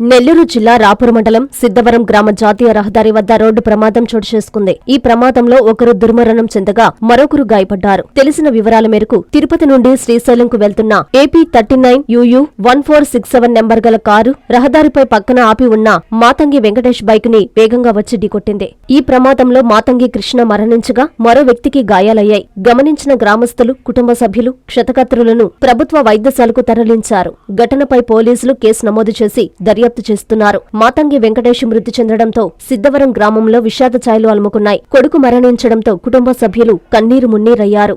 నెల్లూరు జిల్లా రాపూర్ మండలం సిద్ధవరం గ్రామ జాతీయ రహదారి వద్ద రోడ్డు ప్రమాదం చోటు చేసుకుంది. ఈ ప్రమాదంలో ఒకరు దుర్మరణం చెందగా మరొకరు గాయపడ్డారు. తెలిసిన వివరాల మేరకు తిరుపతి నుండి శ్రీశైలంకు వెళ్తున్న AP thirty nine UU one four six seven number గల కారు రహదారిపై పక్కన ఆపి ఉన్న మాతంగి వెంకటేష్ బైక్ని వేగంగా వచ్చి ఢీకొట్టింది. ఈ ప్రమాదంలో మాతంగి కృష్ణ మరణించగా మరో వ్యక్తికి గాయాలయ్యాయి. గమనించిన గ్రామస్తులు కుటుంబ సభ్యులు క్షతకర్తృలను ప్రభుత్వ వైద్యశాలకు తరలించారు. ఘటనపై పోలీసులు కేసు నమోదు చేసి దర్యాప్తు చేస్తున్నారు. మాతంగి వెంకటేష్ మృతి చెందడంతో సిద్ధవరం గ్రామంలో విషాద ఛాయలు అలుముకున్నాయి. కొడుకు మరణించడంతో కుటుంబ సభ్యులు కన్నీరు మున్నీరయ్యారు.